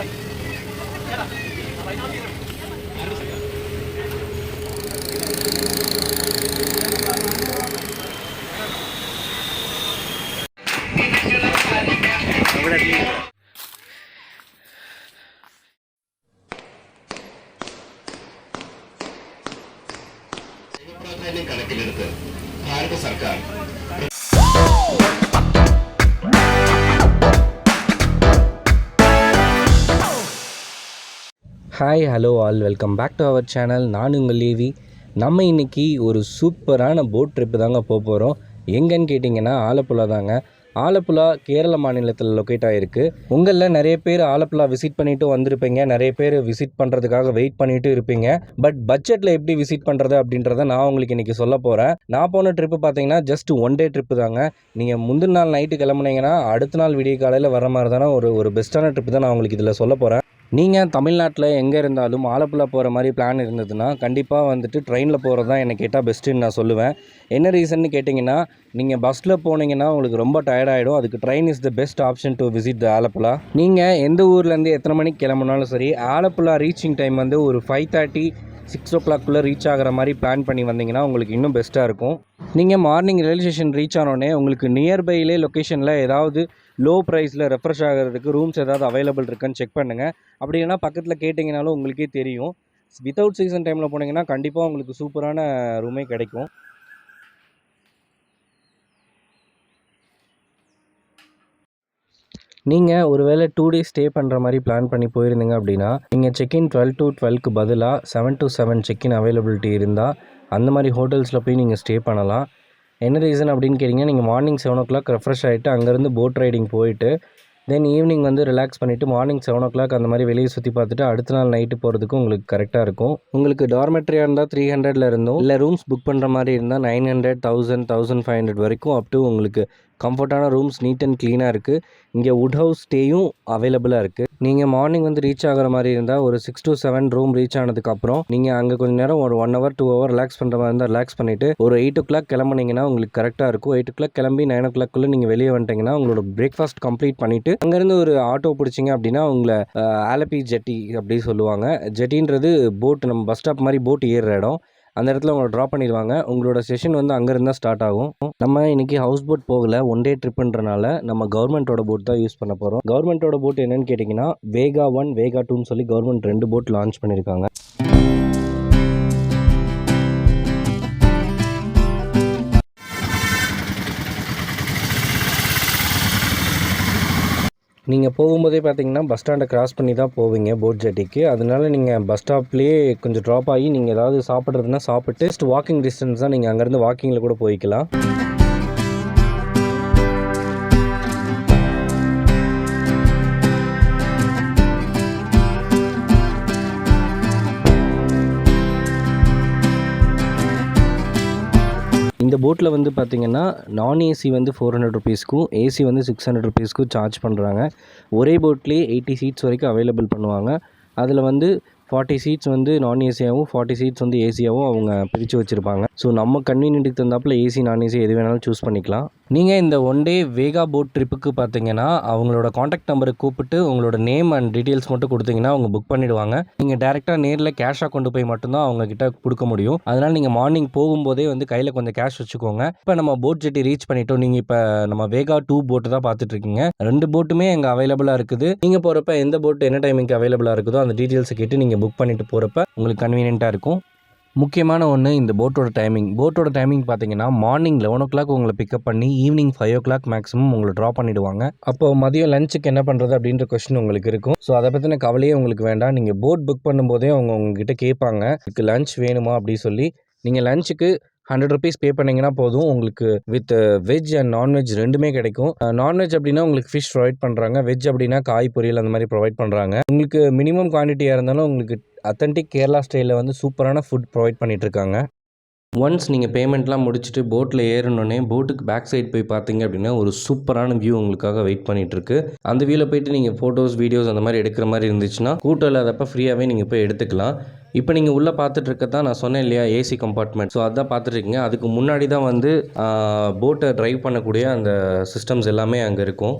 Bye. Hi hello all welcome back to our channel நான் உங்கள் லேவி நம்ம இன்னைக்கு ஒரு சூப்பரான போட் ட்ரிப்பு தாங்க போக போகிறோம் எங்கன்னு கேட்டிங்கன்னா ஆலப்புழா தாங்க. ஆலப்புழா கேரள மாநிலத்தில் லொக்கேட் ஆகிருக்கு உங்களில் நிறைய பேர் ஆலப்புழா விசிட் பண்ணிட்டு வந்திருப்பீங்க. நிறைய பேர் விசிட் பண்ணுறதுக்காக வெயிட் பண்ணிட்டு இருப்பீங்க. பட் பட்ஜெட்டில் எப்படி விசிட் பண்ணுறது அப்படின்றத நான் உங்களுக்கு இன்றைக்கி சொல்ல போகிறேன் நான் போன ட்ரிப்பு பார்த்தீங்கன்னா ஜஸ்ட் ஒன் டே ட்ரிப்பு தாங்க. நீங்கள் முந்தின நாள் நைட்டு கிளம்புனீங்கன்னா அடுத்த நாள் விடிய காலையில் வர மாதிரி தானே ஒரு ஒரு பெஸ்ட்டான ட்ரிப்பு தான் நான் உங்களுக்கு இதில் சொல்ல போகிறேன் நீங்கள் தமிழ்நாட்டில் எங்கே இருந்தாலும் ஆலப்புழா போகிற மாதிரி பிளான் இருந்ததுன்னா கண்டிப்பாக வந்துட்டு ட்ரெயினில் போகிறது தான் என்னை கேட்டால் பெஸ்ட்டுன்னு நான் சொல்லுவேன். என்ன ரீசன்னு கேட்டிங்கன்னா நீங்கள் பஸ்ஸில் போனீங்கன்னா உங்களுக்கு ரொம்ப டயர்டாகிடும் அதுக்கு train is the best option to visit the Alappuzha. நீங்கள் எந்த ஊர்லேருந்து எத்தனை மணிக்கு கிளம்புனாலும் சரி ஆலப்புழா ரீச்சிங் டைம் வந்து ஒரு ஃபைவ் தேர்ட்டி சிக்ஸ் ஓ கிளாக்குள்ளே ரீச் ஆகிற மாதிரி பிளான் பண்ணி வந்தீங்கன்னா உங்களுக்கு இன்னும் பெஸ்ட்டாக இருக்கும். நீங்கள் மார்னிங் ரயில்வே ஸ்டேஷன் ரீச் ஆனோடனே உங்களுக்கு நியர்பைலே லொக்கேஷனில் ஏதாவது லோ ப்ரைஸில் ரெஃப்ரெஷ் ஆகிறதுக்கு ரூம்ஸ் ஏதாவது அவைலபிள் இருக்குன்னு செக் பண்ணுங்கள் அப்படி இல்லைன்னா பக்கத்தில் கேட்டிங்கனாலும் உங்களுக்கே தெரியும். வித்தவுட் சீசன் டைமில் போனீங்கன்னா கண்டிப்பாக உங்களுக்கு சூப்பரான ரூமே கிடைக்கும். நீங்கள் ஒருவேளை டூ டேஸ் ஸ்டே பண்ணுற மாதிரி பிளான் பண்ணி போயிருந்தீங்க அப்படின்னா நீங்கள் செக்இன் டுவெல் டு டுவெல்க்கு பதிலாக seven to seven check in availability இருந்தால் அந்த மாதிரி ஹோட்டல்ஸில் போய் நீங்கள் ஸ்டே பண்ணலாம். என்ன ரீசன் அப்படின்னு கேட்டிங்கன்னா நீங்கள் morning seven o'clock refresh ஆகிட்டு அங்கேருந்து போட் ரைடிங் போயிட்டு தென் ஈவினிங் வந்து ரிலாக்ஸ் பண்ணிவிட்டு மார்னிங் செவன் ஓ கிளாக் அந்த மாதிரி வெளியே சுற்றி பார்த்துட்டு அடுத்த நாள் நைட்டு போகிறதுக்கு உங்களுக்கு கரெக்டாக இருக்கும். உங்களுக்கு டார்மெட்ரியாக இருந்தால் த்ரீ ஹண்ட்ரட்ல இருந்தும் இல்லை ரூம்ஸ் புக் பண்ணுற மாதிரி இருந்தால் nine hundred thousand thousand five hundred வரைக்கும் அப் டு உங்களுக்கு கம்ஃபர்ட்டான ரூம்ஸ் நீட் அண்ட் க்ளீனாக இருக்குது இங்கே வுட் ஹவுஸ் ஸ்டேயும் அவைலபிளாக இருக்குது நீங்கள் மார்னிங் வந்து ரீச் ஆகிற மாதிரி இருந்தால் ஒரு six to seven room reach ஆனதுக்கப்புறம் நீங்கள் அங்கே கொஞ்ச நேரம் ஒரு one hour two hour relax பண்ணுற மாதிரி இருந்தால் ரிலாக்ஸ் பண்ணிவிட்டு ஒரு எயிட் ஓ கிளாக் கிளம்புனீங்கன்னா உங்களுக்கு கரெக்டாக இருக்கும். எயிட் ஓ கிளாக் கிளம்பி நைன் ஓ கிளாக்குள்ளே நீங்கள் வெளியே வந்துட்டீங்கன்னா உங்களோட பிரேக்ஃபாஸ்ட் கம்ப்ளீட் பண்ணிவிட்டு அங்கேருந்து ஒரு ஆட்டோ பிடிச்சிங்க அப்படின்னா உங்களை ஆலப்பி ஜெட்டி அப்படி சொல்லுவாங்க. ஜெட்டின்றது போட் நம்ம பஸ் ஸ்டாப் மாதிரி போட் ஏறுற இடம். அந்த இடத்துல உங்களை ட்ராப் பண்ணிடுவாங்க. உங்களோட செஷன் வந்து அங்கேருந்து தான் ஸ்டார்ட் ஆகும். நம்ம இன்றைக்கி ஹவுஸ் போட் போகல ஒன் டே ட்ரிப்புன்றனால நம்ம கவர்மெண்ட்டோட போட் தான் யூஸ் பண்ண போகிறோம் கவர்மெண்ட்டோட போட் என்னென்னு கேட்டிங்கன்னா வேகா ஒன் வேகா டூன்னு சொல்லி கவர்மெண்ட் ரெண்டு போட் லான்ச் பண்ணியிருக்காங்க நீங்கள் போகும்போதே பார்த்தீங்கன்னா பஸ் ஸ்டாண்டை கிராஸ் பண்ணி தான் போவீங்க போட் ஜெட்டிக்கு அதனால நீங்கள் பஸ் ஸ்டாப்லேயே கொஞ்சம் ட்ராப் ஆகி நீங்கள் ஏதாவது சாப்பிட்றதுனா சாப்பிட்டு ஜஸ்ட் வாக்கிங் டிஸ்டன்ஸ் தான் நீங்கள் அங்கேருந்து வாக்கிங்கில் கூட போய்க்கலாம். இந்த போட்டில் வந்து பார்த்தீங்கன்னா நான் ஏசி வந்து ஃபோர் ஹண்ட்ரட் ருபீஸ்க்கும் ஏசி வந்து சிக்ஸ் ஹண்ட்ரட் ருபீஸ்க்கும் சார்ஜ் பண்ணுறாங்க ஒரே போட்லேயே எயிட்டி சீட்ஸ் வரைக்கும் அவைலபிள் பண்ணுவாங்க. அதில் வந்து ஃபார்ட்டி சீட்ஸ் வந்து நான் ஏசியாகவும் ஃபார்ட்டி சீட்ஸ் வந்து ஏசியாகவும் அவங்க பிரித்து வச்சுருப்பாங்க. ஸோ நம்ம கன்வீனியன்ட்டுக்கு தகுந்தாப்பில் ஏசி நான் ஏசி எது வேணாலும் சூஸ் பண்ணிக்கலாம். நீங்கள் இந்த ஒன் டே வேகா போட் ட்ரிப்புக்கு பார்த்தீங்கன்னா அவங்களோட காண்டாக்ட் நம்பருக்கு கூப்பிட்டு உங்களோட நேம் அண்ட் டீட்டெயில்ஸ் மட்டும் கொடுத்தீங்கன்னா அவங்க புக் பண்ணிவிடுவாங்க நீங்கள் டேரெக்டாக நேரில் கேஷாக கொண்டு போய் மட்டும்தான் அவங்ககிட்ட கொடுக்க முடியும். அதனால் நீங்கள் மார்னிங் போகும்போதே வந்து கையில் கொஞ்சம் கேஷ் வச்சுக்கோங்க. இப்போ நம்ம போட் ஜெட்டி ரீச் பண்ணிட்டோம். நீங்கள் இப்போ நம்ம வேகா டூ போட்டு தான் பார்த்துட்டு இருக்கீங்க. ரெண்டு போட்டுமே எங்கே அவைலபிளாக இருக்குது. நீங்கள் போகிறப்ப எந்த போட் என்ன டைமிங்க்கு அவைலபிளாக இருக்குதோ அந்த டீட்டெயில்ஸை கேட்டு நீங்கள் புக் பண்ணிட்டு போகிறப்ப உங்களுக்கு கன்வீனியண்ட்டாக இருக்கும். முக்கியமான ஒன்று இந்த போட்டோட டைமிங் போட்டோட டைமிங் பார்த்தீங்கன்னா மார்னிங் லெவன் ஓ கிளாக் உங்களை பிக்கப் பண்ணி evening five o'clock maximum உங்களை ட்ராப் பண்ணிடுவாங்க. அப்போ மதியம் லஞ்சுக்கு என்ன பண்ணுறது அப்படின்ற கொஸ்டின் உங்களுக்கு இருக்கும். ஸோ அதை பற்றின கவலையே உங்களுக்கு வேண்டாம். நீங்கள் போட் புக் பண்ணும்போதே அவங்க உங்ககிட்ட கேட்பாங்க. இதுக்கு லஞ்ச் வேணுமா? அப்படி சொல்லி நீங்கள் லஞ்சுக்கு ஹண்ட்ரட் ருபீஸ் பே பண்ணிங்கன்னா போதும். உங்களுக்கு வித் வெஜ் அண்ட் நான்வெஜ் ரெண்டுமே கிடைக்கும். நான்வெஜ் அப்படின்னா உங்களுக்கு ஃபிஷ் ப்ரொவைட் பண்ணுறாங்க வெஜ் அப்படின்னா காய் பொரியல் அந்த மாதிரி ப்ரொவைட் பண்ணுறாங்க உங்களுக்கு மினிமம் குவான்டிட்டியாக இருந்தாலும் உங்களுக்கு அத்தன்டிக் கேரளா ஸ்டைலில் வந்து சூப்பரான ஃபுட் ப்ரொவைட் பண்ணிகிட்ருக்காங்க ஒன்ஸ் நீங்கள் பேமெண்ட்லாம் முடிச்சுட்டு போட்டில் ஏறினோடனே போட்டுக்கு பேக் சைட் போய் பார்த்தீங்க அப்படின்னா ஒரு சூப்பரான வியூ உங்களுக்காக வெயிட் பண்ணிகிட்ருக்கு இருக்கு அந்த வியூவில் போயிட்டு நீங்கள் ஃபோட்டோஸ் வீடியோஸ் அந்த மாதிரி எடுக்கிற மாதிரி இருந்துச்சுன்னா கூட்டம் இல்லாதப்ப ஃப்ரீயாகவே நீங்கள் போய் எடுத்துக்கலாம். இப்போ நீங்கள் உள்ளே பார்த்துட்டு இருக்கதான் நான் சொன்னேன் இல்லையா ஏசி கம்பார்ட்மெண்ட் ஸோ அதான் பார்த்துருக்கீங்க அதுக்கு முன்னாடி தான் வந்து போட்டை ட்ரைவ் பண்ணக்கூடிய அந்த சிஸ்டம்ஸ் எல்லாமே அங்கே இருக்கும்.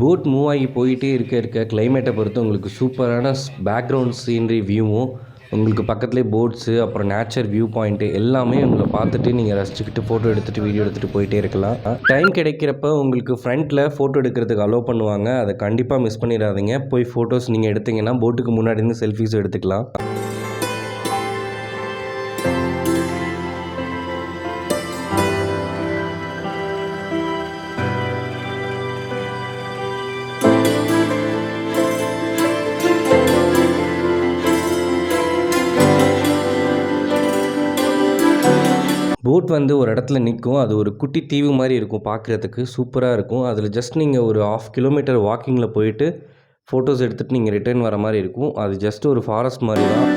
போட் மூவ் ஆகி போயிட்டே இருக்க இருக்க கிளைமேட்டை பொறுத்து உங்களுக்கு சூப்பரான பேக்ரவுண்ட் சீனரி வியூவும் உங்களுக்கு பக்கத்துலேயே போட்ஸு அப்புறம் நேச்சர் வியூ பாயிண்ட்டு எல்லாமே உங்களை பார்த்துட்டு நீங்கள் ரசிச்சுக்கிட்டு ஃபோட்டோ எடுத்துகிட்டு வீடியோ எடுத்துகிட்டு போயிட்டே இருக்கலாம். டைம் கிடைக்கிறப்ப உங்களுக்கு ஃப்ரண்ட்டில் ஃபோட்டோ எடுக்கிறதுக்கு அலோவ் பண்ணுவாங்க. அதை கண்டிப்பாக மிஸ் பண்ணிடாதீங்க. போய் ஃபோட்டோஸ் நீங்கள் எடுத்தீங்கன்னா போட்டுக்கு முன்னாடி இருந்து செல்ஃபிஸ் எடுத்துக்கலாம். போட் வந்து ஒரு இடத்துல நிற்கும் அது ஒரு குட்டி தீவு மாதிரி இருக்கும் பார்க்குறதுக்கு சூப்பராக இருக்கும். அதில் ஜஸ்ட் நீங்கள் ஒரு ஆஃப் கிலோமீட்டர் வாக்கிங்கில் போயிட்டு ஃபோட்டோஸ் எடுத்துகிட்டு நீங்கள் ரிட்டர்ன் வர மாதிரி இருக்கும். அது ஜஸ்ட் ஒரு ஃபாரஸ்ட் மாதிரி தான்.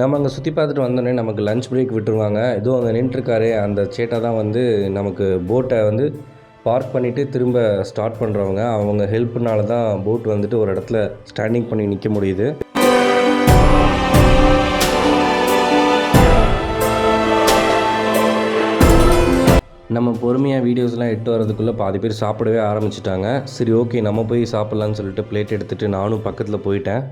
நம்ம அங்கே சுற்றி பார்த்துட்டு வந்தோடனே நமக்கு லஞ்ச் பிரேக் விட்டுருவாங்க. இதுவும் அங்கே நின்றுருக்காரு அந்த சேட்டை தான் வந்து நமக்கு போட்டை வந்து பார்க் பண்ணிவிட்டு திரும்ப ஸ்டார்ட் பண்ணுறவங்க அவங்க ஹெல்ப்னால தான் போட் வந்துட்டு ஒரு இடத்துல ஸ்டாண்டிங் பண்ணி நிற்க முடியுது. நம்ம பொறுமையாக வீடியோஸ்லாம் எட்டு வரதுக்குள்ளே பாதி பேர் சாப்பிடவே ஆரம்பிச்சிட்டாங்க. சரி ஓகே நம்ம போய் சாப்பிட்லான்னு சொல்லிட்டு பிளேட் எடுத்துகிட்டு நானும் பக்கத்தில் போயிட்டேன்.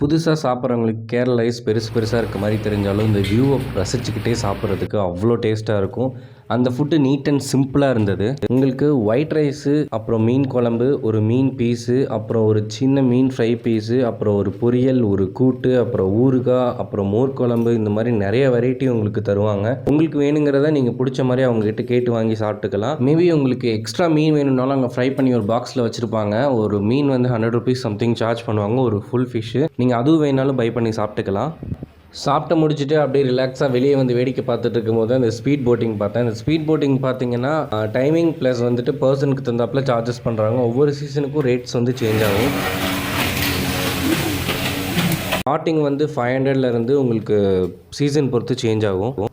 புதுசாக சாப்பிட்றவங்களுக்கு கேரளா ரைஸ் பெருசு பெருசாக இருக்க மாதிரி தெரிஞ்சாலும் இந்த வியூவை ரசிச்சுக்கிட்டே சாப்பிட்றதுக்கு அவ்வளோ டேஸ்ட்டாக இருக்கும். அந்த ஃபுட்டு நீட் அண்ட் சிம்பிளாக இருந்தது. உங்களுக்கு ஒயிட் ரைஸு அப்புறம் மீன் குழம்பு ஒரு மீன் பீஸு அப்புறம் ஒரு சின்ன மீன் ஃப்ரை பீஸு அப்புறம் ஒரு பொரியல் ஒரு கூட்டு அப்புறம் ஊறுகாய் அப்புறம் மோர் குழம்பு இந்த மாதிரி நிறைய வெரைட்டி உங்களுக்கு தருவாங்க. உங்களுக்கு வேணுங்கிறத நீங்கள் பிடிச்ச மாதிரி அவங்ககிட்ட கேட்டு வாங்கி சாப்பிட்டுக்கலாம். மேபி உங்களுக்கு எக்ஸ்ட்ரா மீன் வேணும்னாலும் அங்கே ஃப்ரை பண்ணி ஒரு பாக்ஸில் வச்சுருப்பாங்க. ஒரு மீன் வந்து ஹண்ட்ரட் ருபீஸ் சம்திங் சார்ஜ் பண்ணுவாங்க. ஒரு ஃபுல் ஃபிஷ்ஷு நீங்கள் அதுவும் வேணாலும் பை பண்ணி சாப்பிட்டுக்கலாம். சாப்பிட்டு முடிச்சுட்டு அப்படியே ரிலாக்ஸாக வெளியே வந்து வேடிக்கை பார்த்துட்டு இருக்கும்போது அந்த ஸ்பீட் போட்டிங் பார்த்தேன். இந்த ஸ்பீட் போட்டிங் பார்த்தீங்கன்னா டைமிங் ப்ளஸ் வந்துட்டு பர்சனுக்கு தந்தாப்பில் சார்ஜஸ் பண்ணுறாங்க ஒவ்வொரு சீசனுக்கும் ரேட்ஸ் வந்து சேஞ்ச் ஆகும். ஸ்டார்டிங் வந்து ஃபைவ் ஹண்ட்ரட்லேருந்து உங்களுக்கு சீசன் பொறுத்து சேஞ்ச் ஆகும்.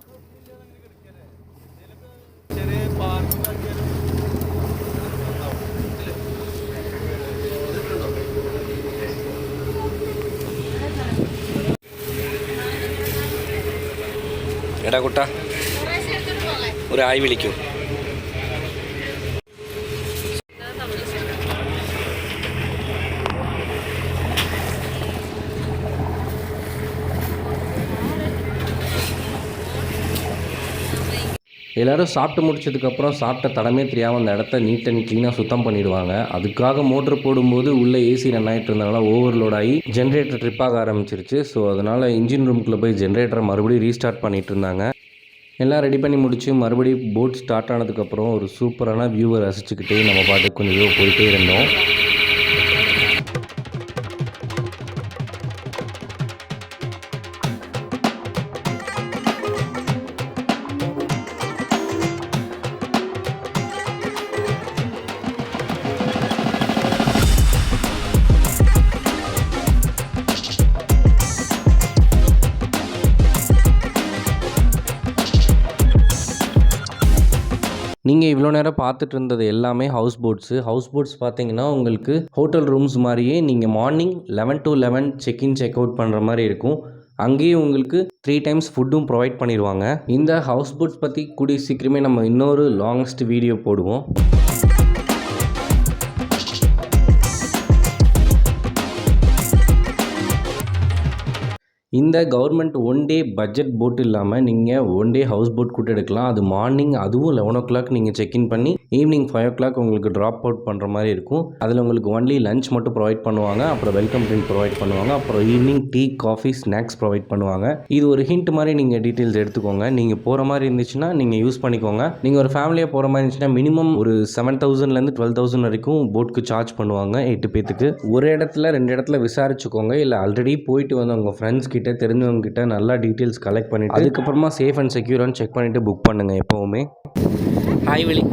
എടാ കുട്ട ഒരായി വിളിക്കൂ. எல்லோரும் சாப்பிட்டு முடிச்சதுக்கப்புறம் சாப்பிட்ட தடமே தெரியாமல் அந்த இடத்த நீட் அண்ட் க்ளீனாக சுத்தம் பண்ணிடுவாங்க. அதுக்காக மோட்ரு போடும்போது உள்ளே ஏசி ரன் ஆகிட்டு இருந்தனால ஓவர்லோட் ஆகி ஜென்ரேட்டர் ட்ரிப் ஆக ஆரம்பிச்சிருச்சு. ஸோ அதனால் இன்ஜின் ரூம்குள்ளே போய் ஜென்ரேட்டரை மறுபடியும் ரீஸ்டார்ட் பண்ணிட்டு இருந்தாங்க. எல்லாம் ரெடி பண்ணி முடிச்சு மறுபடியும் போட் ஸ்டார்ட் ஆனதுக்கப்புறம் ஒரு சூப்பரான வியூவை ரசிச்சுக்கிட்டே நம்ம பாட்டுக்கு கொஞ்சம் போயிட்டே இருந்தோம். இவ்வளோ நேரம் பார்த்துட்டு இருந்தது எல்லாமே ஹவுஸ் போட்ஸு ஹவுஸ் போட்ஸ் பார்த்தீங்கன்னா உங்களுக்கு ஹோட்டல் ரூம்ஸ் மாதிரியே நீங்கள் morning eleven to eleven check in check out பண்ணுற மாதிரி இருக்கும். அங்கேயும் உங்களுக்கு த்ரீ டைம்ஸ் ஃபுட்டும் ப்ரொவைட் பண்ணிடுவாங்க. இந்த ஹவுஸ் போட்ஸ் பற்றி கூடிய சீக்கிரமே நம்ம இன்னொரு லாங்கஸ்ட் வீடியோ போடுவோம். இந்த government one day budget boat இல்லாமல் நீங்கள் ஒன் டே ஹவுஸ் போட் கூட எடுக்கலாம். அது மார்னிங் அதுவும் லெவன் ஓ கிளாக் நீங்கள் செக்இன் பண்ணி ஈவினிங் ஃபைவ் ஓ கிளாக் உங்களுக்கு ட்ராப் அவுட் பண்ணுற மாதிரி இருக்கும். அதில் உங்களுக்கு ஒன்லி லஞ்ச் மட்டும் ப்ரொவைட் பண்ணுவாங்க. அப்புறம் வெல்கம் ட்ரிங்க் ப்ரொவைட் பண்ணுவாங்க. அப்புறம் evening tea coffee snacks provide பண்ணுவாங்க. இது ஒரு ஹிண்ட் மாதிரி நீங்கள் டீட்டெயில்ஸ் எடுத்துக்கோங்க. நீங்கள் போகிற மாதிரி இருந்துச்சுன்னா நீங்கள் யூஸ் பண்ணிக்கோங்க. நீங்கள் ஒரு ஃபேமிலியாக போகிற மாதிரி இருந்துச்சுன்னா மினிமம் ஒரு செவன் தௌசண்ட்லேருந்து டுவெல் தௌசண்ட் வரைக்கும் போட்க்கு சார்ஜ் பண்ணுவாங்க எட்டு பேத்துக்கு. ஒரு இடத்துல ரெண்டு இடத்துல விசாரிச்சுக்கோங்க. இல்லை ஆல்ரெடி போயிட்டு வந்து உங்கள் ஃப்ரெண்ட்ஸ் கிட்ட தெரிஞ்சவங்க கிட்ட நல்லா டீட்டெயில்ஸ் கலெக்ட் பண்ணிட்டு அதுக்கப்புறமா சேஃப் அண்ட் செக்யூரானு செக் பண்ணிட்டு புக் பண்ணுங்க எப்போவுமே. ஹாய் வெளி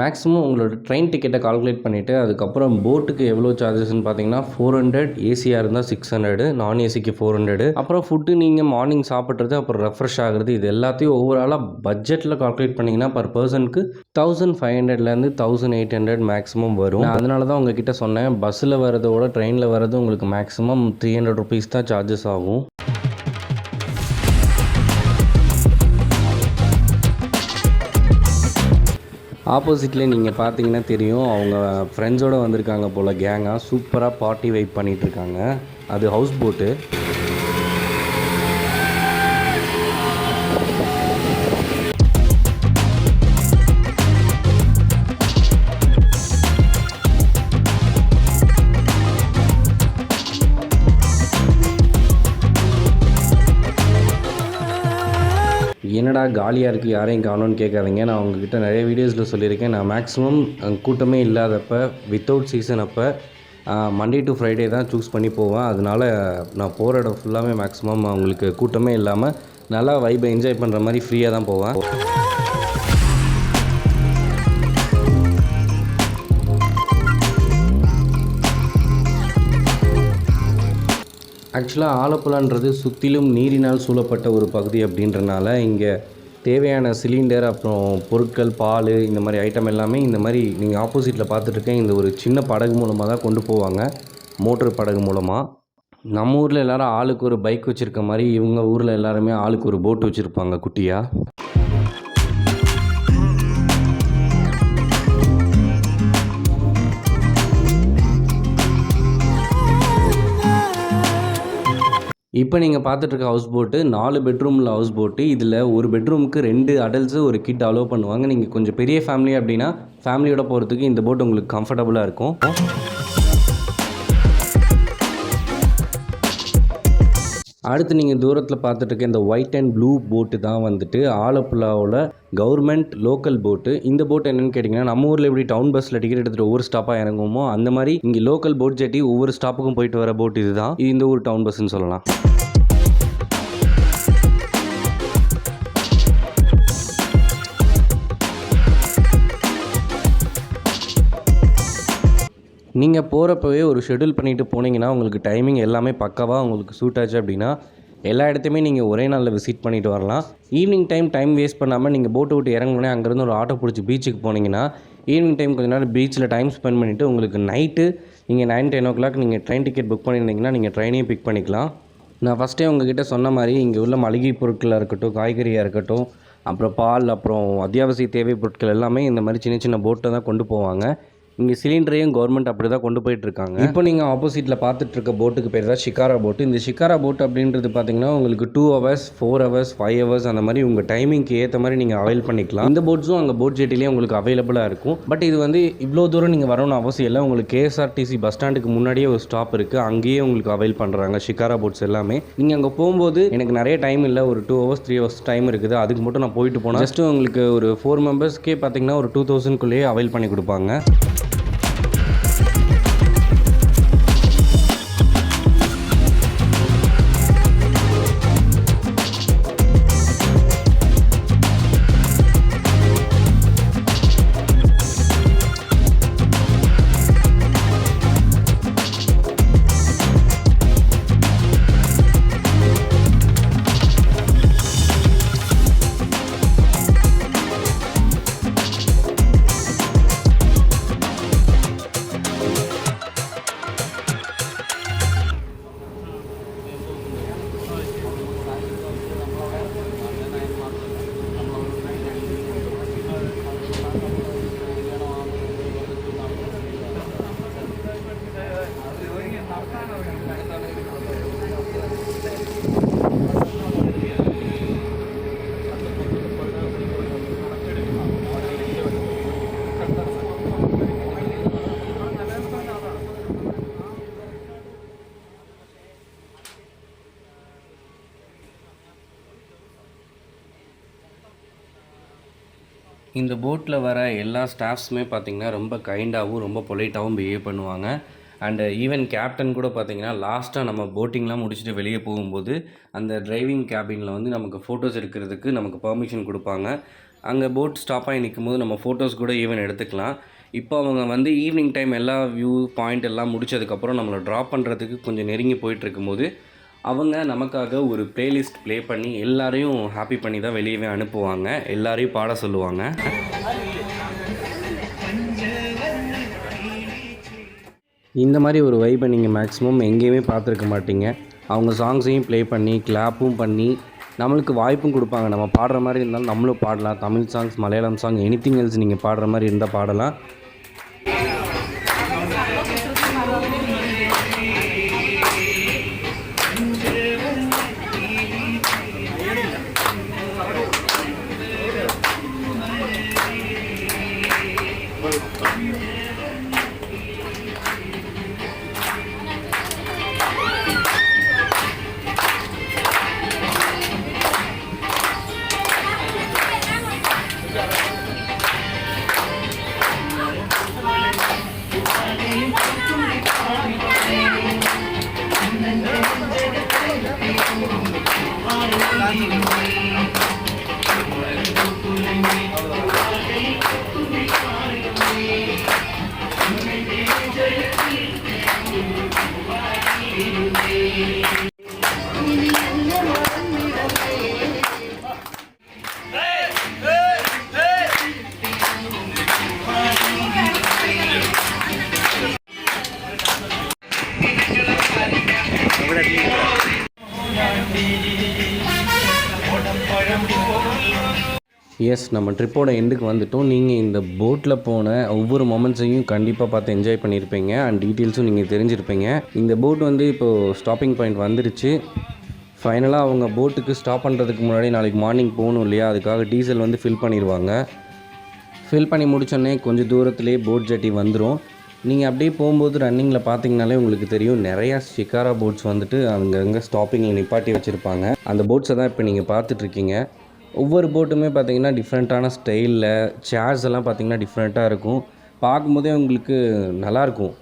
மேக்ஸிமம் உங்களோட ட்ரெயின் டிக்கெட்டை கால்குலேட் பண்ணிவிட்டு அதுக்கப்புறம் போட்டுக்கு எவ்வளோ சார்ஜஸ்ன்னு பார்த்தீங்கன்னா ஃபோர் ஹண்ட்ரட் ஏசியாக இருந்தால் சிக்ஸ் ஹண்ட்ரடு நான் ஏசிக்கு ஃபோர் ஹண்ட்ரடு அப்புறம் ஃபுட்டு நீங்கள் மார்னிங் சாப்பிட்றது அப்புறம் ரெஃப்ரெஷ் ஆகிறது இது எல்லாத்தையும் ஓவராலாக பட்ஜெட்டில் கால்குலேட் பண்ணிங்கன்னா பர் பர்சனுக்கு தௌசண்ட் ஃபைவ் ஹண்ட்ரட்லேருந்து தௌசண்ட் எயிட் ஹண்ட்ரட் மேக்ஸிமம் வரும். நான் அதனால தான் உங்ககிட்ட சொன்னேன் பஸ்ஸில் வரதோட ட்ரெயினில் வரது உங்களுக்கு மேக்ஸிமம் த்ரீ ஹண்ட்ரட் ருபீஸ் தான் சார்ஜஸ் ஆகும். ஆப்போசிட்லேயே நீங்கள் பார்த்தீங்கன்னா தெரியும் அவங்க ஃப்ரெண்ட்ஸோடு வந்திருக்காங்க போல் கேங்காக சூப்பராக பார்ட்டி வைப் பண்ணிகிட்ருக்காங்க அது ஹவுஸ் போட்டு காலியாக இருக்குது யாரையும் காணோன்னு கேட்காதீங்க. நான் உங்ககிட்ட நிறைய வீடியோஸில் சொல்லியிருக்கேன். நான் மேக்ஸிமம் கூட்டமே இல்லாதப்போ வித்தவுட் சீசன் அப்போ மண்டே டு ஃப்ரைடே தான் சூஸ் பண்ணி போவேன். அதனால் நான் போகிற இடம் ஃபுல்லாமே மேக்ஸிமம் அவங்களுக்கு கூட்டமே இல்லாமல் நல்லா வைபை என்ஜாய் பண்ணுற மாதிரி ஃப்ரீயாக தான் போவேன். ஆக்சுவலாக ஆலப்புழான்றது சுற்றிலும் நீரினால் சூழப்பட்ட ஒரு பகுதி அப்படின்றனால இங்கே தேவையான சிலிண்டர் அப்புறம் பொருட்கள் பால் இந்த மாதிரி ஐட்டம் எல்லாமே இந்த மாதிரி நீங்கள் ஆப்போசிட்டில் பார்த்துட்ருக்கேன் இந்த ஒரு சின்ன படகு மூலமாக தான் கொண்டு போவாங்க. மோட்டர் படகு மூலமாக நம்ம ஊரில் எல்லோரும் ஆளுக்கு ஒரு பைக் வச்சுருக்க மாதிரி இவங்க ஊரில் எல்லாருமே ஆளுக்கு ஒரு போட் வச்சுருப்பாங்க குட்டியாக இப்போ நீங்கள் பார்த்துட்ருக்க ஹவுஸ் போட்டு நாலு பெட்ரூமில் ஹவுஸ் போட்டு இதில் ஒரு பெட்ரூமுக்கு ரெண்டு அடல்ட்ஸு ஒரு கிட் அலோவ் பண்ணுவாங்க. நீங்கள் கொஞ்சம் பெரிய ஃபேமிலி அப்படின்னா ஃபேமிலியோட போகிறதுக்கு இந்த போட் உங்களுக்கு கம்ஃபர்டபுளாக இருக்கும். அடுத்து நீங்கள் தூரத்தில் பார்த்துட்டு இருக்க இந்த ஒயிட் அண்ட் ப்ளூ போட்டு தான் வந்துட்டு ஆலப்புழாவில் கவர்மெண்ட் லோக்கல் போட்டு இந்த போட் என்னென்னு கேட்டிங்கன்னா நம்ம ஊரில் எப்படி டவுன் பஸ்ஸில் டிக்கெட் எடுத்துகிட்டு ஒவ்வொரு ஸ்டாப்பாக இறங்குமோ அந்த மாதிரி இங்கே லோக்கல் போட் ஜெட்டி ஒவ்வொரு ஸ்டாப்புக்கும் போயிட்டு வர போட் இதுதான். இது இந்த ஊர் டவுன் பஸ்ஸுன்னு சொல்லலாம். நீங்கள் போகிறப்பவே ஒரு ஷெடியூல் பண்ணிவிட்டு போனீங்கன்னா உங்களுக்கு டைமிங் எல்லாமே பக்காவாக உங்களுக்கு சூட் ஆச்சு அப்படின்னா எல்லா இடத்தையுமே நீங்கள் ஒரே நாளில் விசிட் பண்ணிட்டு வரலாம். ஈவினிங் டைம் டைம் வேஸ்ட் பண்ணாமல் நீங்கள் போட்டை விட்டு இறங்குனே அங்கேருந்து ஒரு ஆட்டோ பிடிச்சி பீச்சுக்கு போனீங்கன்னா ஈவினிங் டைம் கொஞ்ச நேரம் பீச்சில் டைம் ஸ்பெண்ட் பண்ணிவிட்டு உங்களுக்கு நைட்டு நீங்கள் நைன் டென் ஓ கிளாக் நீங்கள் ட்ரெயின் டிக்கெட் புக் பண்ணியிருந்தீங்கன்னா நீங்கள் ட்ரெயினையும் பிக் பண்ணிக்கலாம். நான் ஃபஸ்ட்டே உங்ககிட்ட சொன்ன மாதிரி இங்கே உள்ள மளிகை பொருட்களாக இருக்கட்டும் காய்கறியாக இருக்கட்டும் அப்புறம் பால் அப்புறம் அத்தியாவசிய தேவை பொருட்கள் எல்லாமே இந்த மாதிரி சின்ன சின்ன போட்டை தான் கொண்டு போவாங்க. இங்கே சிலிண்டரையும் கவர்மெண்ட் அப்படி தான் கொண்டு போயிட்டு இருக்காங்க இப்போ நீங்கள் ஆப்போசிட்டில் பார்த்துட்டு இருக்க போட்டுக்கு பேர் தான் ஷிகாரா போட்டு இந்த ஷிகாரா போட் அப்படின்றது பார்த்தீங்கன்னா உங்களுக்கு two hours four hours five hours அந்த மாதிரி உங்கள் டைமிங்க்கு ஏற்ற மாதிரி நீங்கள் அவைல் பண்ணிக்கலாம். இந்த போட்ஸும் அங்கே போட் ஜெட்டிலேயே உங்களுக்கு அவைலபிளாக இருக்கும். பட் இது வந்து இவ்வளோ தூரம் நீங்கள் வரணும்னு அவசியம் இல்லை. உங்களுக்கு கேஎஸ்ஆர்டிசி பஸ் ஸ்டாண்டுக்கு முன்னாடியே ஒரு ஸ்டாப் இருக்குது அங்கேயே உங்களுக்கு அவைல் பண்ணுறாங்க ஷிகாரா போட்ஸ் எல்லாமே. நீங்கள் அங்கே போகும்போது எனக்கு நிறைய டைம் இல்லை. ஒரு two hours three hours time இருக்குது. அதுக்கு மட்டும் நான் போயிட்டு போனால் ஜஸ்ட் உங்களுக்கு ஒரு ஃபோர் மெம்பர்ஸ்க்கே பார்த்தீங்கன்னா ஒரு டூ தௌசண்ட்குள்ளேயே அவைல் பண்ணி கொடுப்பாங்க. இந்த போட்டில் வர எல்லா ஸ்டாஃப்ஸுமே பார்த்திங்கன்னா ரொம்ப கைண்டாகவும் ரொம்ப பொலைட்டாகவும் பிஹேவ் பண்ணுவாங்க. அண்டு ஈவன் கேப்டன் கூட பார்த்தீங்கன்னா லாஸ்ட்டாக நம்ம போட்டிங்லாம் முடிச்சுட்டு வெளியே போகும்போது அந்த டிரைவிங் கேபினில் வந்து நமக்கு ஃபோட்டோஸ் எடுக்கிறதுக்கு நமக்கு பர்மிஷன் கொடுப்பாங்க. அங்கே போட் ஸ்டாப் ஆகி நிற்கும் போது நம்ம ஃபோட்டோஸ் கூட ஈவன் எடுத்துக்கலாம். இப்போ அவங்க வந்து ஈவினிங் டைம் எல்லா வியூ பாயிண்ட் எல்லாம் முடிச்சதுக்கப்புறம் நம்மளை ட்ராப் பண்ணுறதுக்கு கொஞ்சம் நெருங்கி போயிட்டு இருக்கும்போது அவங்க நமக்காக ஒரு பிளேலிஸ்ட் ப்ளே பண்ணி எல்லாரையும் ஹாப்பி பண்ணி தான் வெளியவே அனுப்புவாங்க. எல்லாரையும் பாட சொல்லுவாங்க. இந்த மாதிரி ஒரு வைப்பை நீங்கள் மேக்ஸிமம் எங்கேயுமே பார்த்துருக்க மாட்டீங்க. அவங்க சாங்ஸையும் ப்ளே பண்ணி கிளாப்பும் பண்ணி நம்மளுக்கு வாய்ப்பும் கொடுப்பாங்க. நம்ம பாடுற மாதிரி இருந்தாலும் நம்மளும் பாடலாம். Tamil songs Malayalam song anything else நீங்கள் பாடுற மாதிரி இருந்தால் பாடலாம். எஸ் நம்ம ட்ரிப்போட எண்டுக்கு வந்துட்டோம். நீங்கள் இந்த போட்டில் போன ஒவ்வொரு மொமெண்ட்ஸையும் கண்டிப்பாக பார்த்து என்ஜாய் பண்ணியிருப்பீங்க. அண்ட் டீட்டெயில்ஸும் நீங்கள் தெரிஞ்சிருப்பீங்க. இந்த போட் வந்து இப்போது ஸ்டாப்பிங் பாயிண்ட் வந்துருச்சு. ஃபைனலாக அவங்க போட்டுக்கு ஸ்டாப் பண்ணுறதுக்கு முன்னாடி நாளைக்கு மார்னிங் போகணும் இல்லையா? அதுக்காக டீசல் வந்து ஃபில் பண்ணிடுவாங்க ஃபில் பண்ணி முடித்தோடனே கொஞ்சம் தூரத்துலேயே போட் ஜட்டி வந்துடும் நீங்கள் அப்படியே போகும்போது ரன்னிங்கில் பார்த்தீங்கனாலே உங்களுக்கு தெரியும் நிறையா ஷிகாரா போட்ஸ் வந்துட்டு அங்கங்கே ஸ்டாப்பிங்கில் நிப்பாட்டி வச்சுருப்பாங்க. அந்த போட்ஸை தான் இப்போ நீங்கள் பார்த்துட்ருக்கீங்க. ஒவ்வொரு போட்டுமே பார்த்தீங்கன்னா டிஃப்ரெண்ட்டான ஸ்டைலில் சேர்ஸ் எல்லாம் பார்த்தீங்கன்னா டிஃப்ரெண்ட்டாக இருக்கும். பார்க்கும்போதே உங்களுக்கு நல்லாயிருக்கும்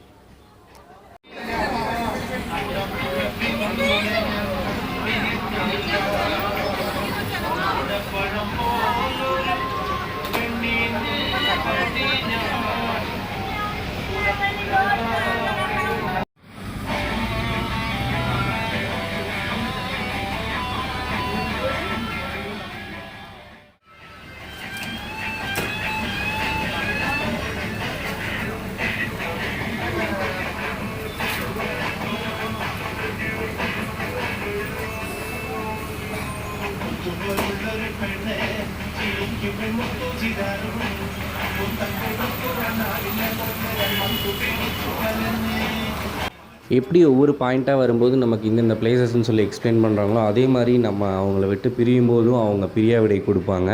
எப்படி ஒவ்வொரு பாயிண்ட்டாக வரும்போது நமக்கு இந்தந்த பிளேசஸ்ன்னு சொல்லி எக்ஸ்பிளைன் பண்ணுறாங்களோ அதே மாதிரி நம்ம அவங்கள விட்டு பிரியும் போதும் அவங்க பிரியா விடை கொடுப்பாங்க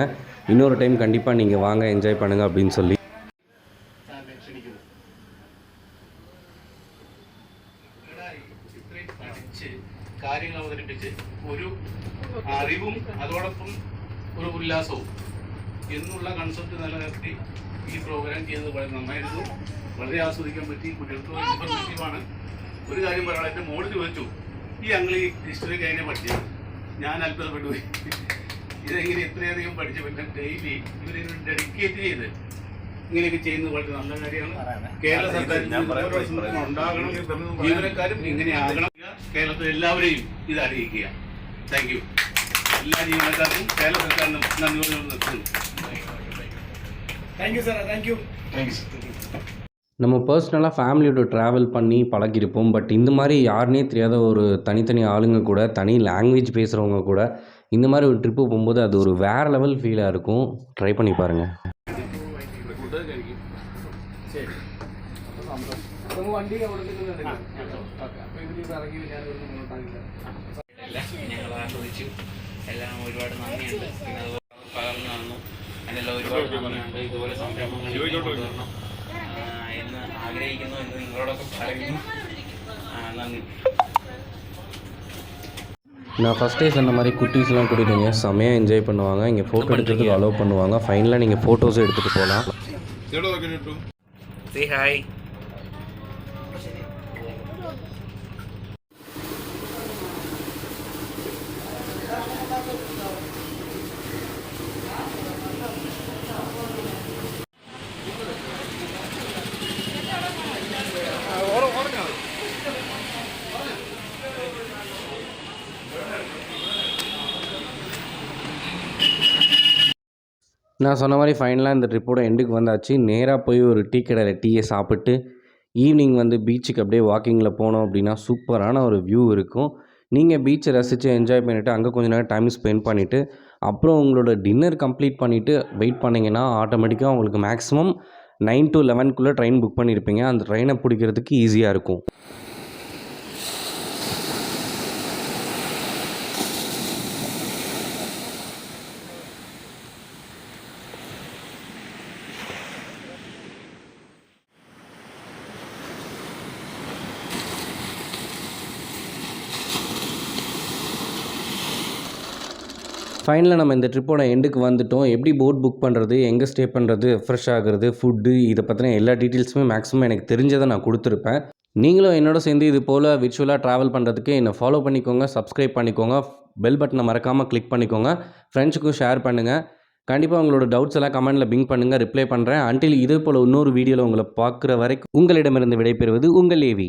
இன்னொரு டைம் கண்டிப்பாக நீங்கள் வாங்க என்ஜாய் பண்ணுங்கள் அப்படின்னு சொல்லி ഇത്രയും പഠിച്ച് കാര്യങ്ങൾ അവതരിപ്പിച്ച് ഒരു അറിവും അതോടൊപ്പം ഒരു ഉല്ലാസവും എന്നുള്ള കൺസെപ്റ്റ് നിലനിർത്തി ഈ പ്രോഗ്രാം ചെയ്തത് വളരെ നന്നായിരുന്നു വളരെ ആസ്വദിക്കാൻ പറ്റി കുട്ടികൾക്ക് ഇൻഫർമേറ്റീവാണ് ഒരു കാര്യം പറയണം എന്റെ മോൾ ചോദിച്ചു ഈ അങ്ങൾ ഈ ഹിസ്റ്ററി കഴിഞ്ഞ പഠിച്ചത് ഞാൻ അത്ഭുതപ്പെട്ടു ഇതെങ്ങനെ ഇത്രയധികം പഠിച്ച? പിന്നെ ഡെയിലി ഇവരിങ്ങനെ ഡെഡിക്കേറ്റ് ചെയ്ത് ഇങ്ങനെയൊക്കെ ചെയ്യുന്നത് വളരെ നല്ല കാര്യമാണ്. കേരള സർക്കാർ ഉണ്ടാകണം. ജീവനക്കാരും ഇങ്ങനെ ആകണം. കേരളത്തിലെ എല്ലാവരെയും ഇത് അറിയിക്കുക. താങ്ക് യു എല്ലാ ജീവനക്കാർക്കും കേരള സർക്കാരിനും നന്ദി നിർത്തുന്നു. Thank you sir thank you thank you நம்ம பர்சனலாக ஃபேமிலியோட ட்ராவல் பண்ணி பழகிருப்போம் பட் இந்த மாதிரி யாருனே தெரியாத ஒரு தனித்தனி ஆளுங்க கூட தனி லாங்குவேஜ் பேசுகிறவங்க கூட இந்த மாதிரி ஒரு ட்ரிப்பு போகும்போது அது ஒரு வேறு லெவல் ஃபீலாக இருக்கும் ட்ரை பண்ணி பாருங்கள் നമുക്ക് വണ്ടി അവിടെ നിന്ന് എടുക്കാം ഓക്കെ അപ്പോൾ ഇവര് ഇറങ്ങി ഞാൻ ഇവിടെ മുന്നോട്ടാക്കില്ല എല്ലാം ഞങ്ങൾ ആസ്വദിച്ചു എല്ലാം ഒരുപാട് നന്ദിയുണ്ട് പിന്നെ അതുപോലെ പകർന്നു തന്നു അതിനെല്ലാം ഒരുപാട് നന്ദിയുണ്ട് ഇതുപോലെ സംരംഭങ്ങൾ ഇനിയും കൊണ്ടുവരണം ആ, എന്ന് ആഗ്രഹിക്കുന്നു എന്ന് നിങ്ങളോടൊക്കെ പറയുന്നു ആ, നന്ദി நான் ஃபஸ்ட்டே சொன்ன மாதிரி குட்டீஸ்லாம் கூட்டிகிட்டு வந்து செம்மையாக என்ஜாய் பண்ணுவாங்க இங்கே ஃபோட்டோ எடுக்கிறதுக்கு அலோவ் பண்ணுவாங்க ஃபைனலாக நீங்கள் ஃபோட்டோஸும் எடுத்துகிட்டு போகலாம் സേ ഹായ് நான் சொன்ன மாதிரி ஃபைனலாக இந்த ட்ரிப்போட எண்டுக்கு வந்தாச்சு. நேராக போய் ஒரு டீ கடையில் டீயை சாப்பிட்டு ஈவினிங் வந்து பீச்சுக்கு அப்படியே வாக்கிங்கில் போனோம் அப்படின்னா சூப்பரான ஒரு வியூ இருக்கும். நீங்கள் பீச்சை ரசித்து என்ஜாய் பண்ணிவிட்டு அங்கே கொஞ்ச நேரம் டைம் ஸ்பெண்ட் பண்ணிவிட்டு அப்புறம் உங்களோட டின்னர் கம்ப்ளீட் பண்ணிவிட்டு வெயிட் பண்ணிங்கன்னா ஆட்டோமேட்டிக்காக உங்களுக்கு மேக்ஸிமம் நைன் டு லெவன்க்குள்ளே ட்ரெயின் புக் பண்ணியிருப்பீங்க அந்த ட்ரெயினை பிடிக்கிறதுக்கு ஈஸியாக இருக்கும். ஃபைனலாக நம்ம இந்த ட்ரிப்போட எண்டுக்கு வந்துட்டோம். எப்படி போட் புக் பண்ணுறது எங்கே ஸ்டே பண்ணுறது ஃப்ரெஷ் ஆகுறது ஃபுட்டு இதை பற்றின எல்லா டீட்டெயில்ஸுமே மேக்ஸிமம் எனக்கு தெரிஞ்சதை நான் கொடுத்துருப்பேன். நீங்களும் என்னோட சேர்ந்து இது போல் விர்ச்சுவலாக ட்ராவல் பண்ணுறதுக்கு என்னை ஃபாலோ பண்ணிக்கோங்க சப்ஸ்கிரைப் பண்ணிக்கோங்க பெல் பட்டனை மறக்காமல் கிளிக் பண்ணிக்கோங்க ஃப்ரெண்ட்ஸுக்கும் ஷேர் பண்ணுங்கள் கண்டிப்பாக உங்களோட டவுட்ஸ் எல்லாம் கமெண்ட்டில் பிங்க் பண்ணுங்கள் ரிப்ளை பண்ணுறேன் அன்டில் இதே போல் இன்னொரு வீடியோவில் உங்களை பார்க்குற வரைக்கும் உங்களிடமிருந்து விடைபெறுவது உங்கள் ஏவி